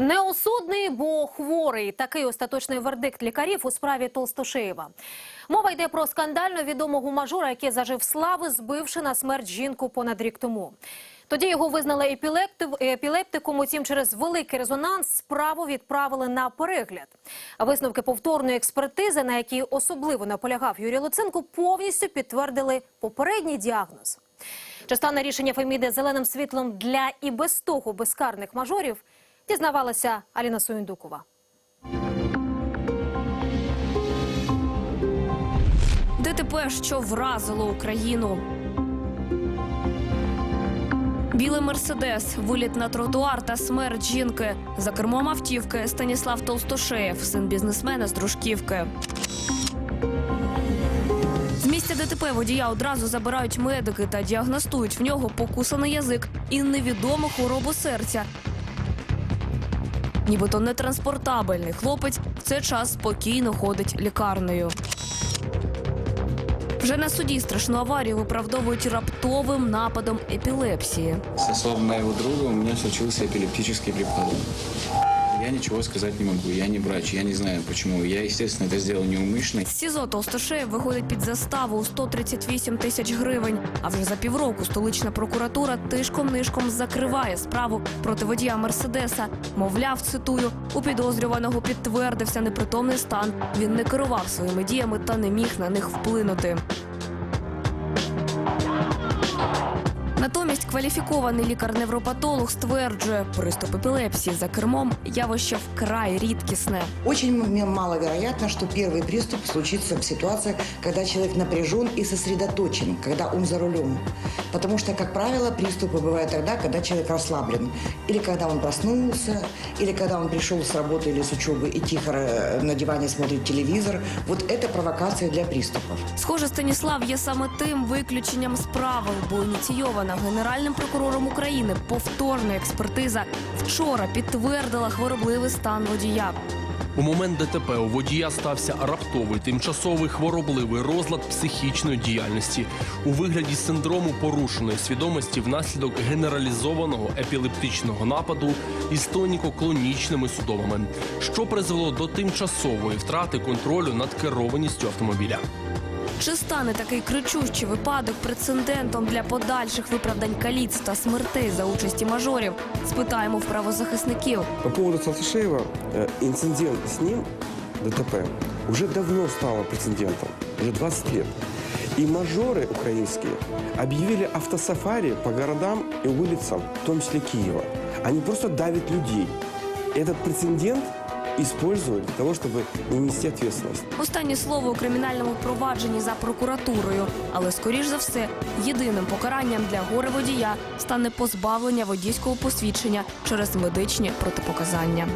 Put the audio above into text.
Неосудний, бо хворий. Такий остаточний вердикт лікарів у справі Толстошеєва. Мова йде про скандально відомого мажора, який зажив слави, збивши на смерть жінку понад рік тому. Тоді його визнали епілептиком, утім через великий резонанс справу відправили на перегляд. Висновки повторної експертизи, на якій особливо наполягав Юрій Луценко, повністю підтвердили попередній діагноз. Чи стане рішення Феміди зеленим світлом для і без того безкарних мажорів, дізнавалася Аліна Суєндукова. ДТП, що вразило Україну. Білий мерседес, виліт на тротуар та смерть жінки. За кермом автівки Станіслав Толстошеєв, син бізнесмена з дружківки. З місця ДТП водія одразу забирають медики та діагностують в нього покусаний язик і невідому хворобу серця. Нібито нетранспортабельний хлопець в цей час спокійно ходить лікарнею. Вже на суді страшну аварію виправдовують раптовим нападом епілепсії. Со слов моего друга, у мене случився епілептичний припадок. Я ничего сказать не могу, я не врач, я не знаю почему. Я, естественно, это сделал неумышленно. СІЗО Толстошеєв виходить під заставу у 138 тисяч гривень. А вже за півроку столична прокуратура тишком-нишком закриває справу проти водія Мерседеса. Мовляв, цитую, у підозрюваного підтвердився непритомний стан. Він не керував своїми діями та не міг на них вплинути. Натомість кваліфікований лікар-невропатолог стверджує, приступ епілепсії за кермом явище вкрай рідкісне. Очень м- маловероятно, что первый приступ случится в ситуациях, когда человек напряжен и сосредоточен, когда он за рулем. Потому что, как правило, приступы бывают тогда, когда человек расслаблен. Или когда он проснулся, или когда он пришел с работы или с учебы и тихо э, на диване смотрит телевизор. Вот это провокация для приступов. Схоже, Станіслав є саме тим виключенням з правил, бо ініційована генеральним прокурором України повторна експертиза вчора підтвердила хворобливий стан водія. У момент ДТП у водія стався раптовий тимчасовий хворобливий розлад психічної діяльності у вигляді синдрому порушеної свідомості внаслідок генералізованого епілептичного нападу із тоніко-клонічними судомами, що призвело до тимчасової втрати контролю над керованістю автомобіля. Чи стане такий кричущий випадок прецедентом для подальших виправдань каліць та смертей за участі мажорів? Спитаємо в правозахисників. По поводу Салтышеева, э, инцидент с ним, ДТП, уже давно стало прецедентом, уже 20 лет. И мажоры украинские объявили автосафари по городам и улицам, в том числе Киева. Они просто давят людей. Этот прецедент используют для того, чтобы не нести ответственность. Останнє слово у кримінальному провадженні за прокуратурою, але скоріш за все, єдиним покаранням для горе водія стане позбавлення водійського посвідчення через медичні протипоказання.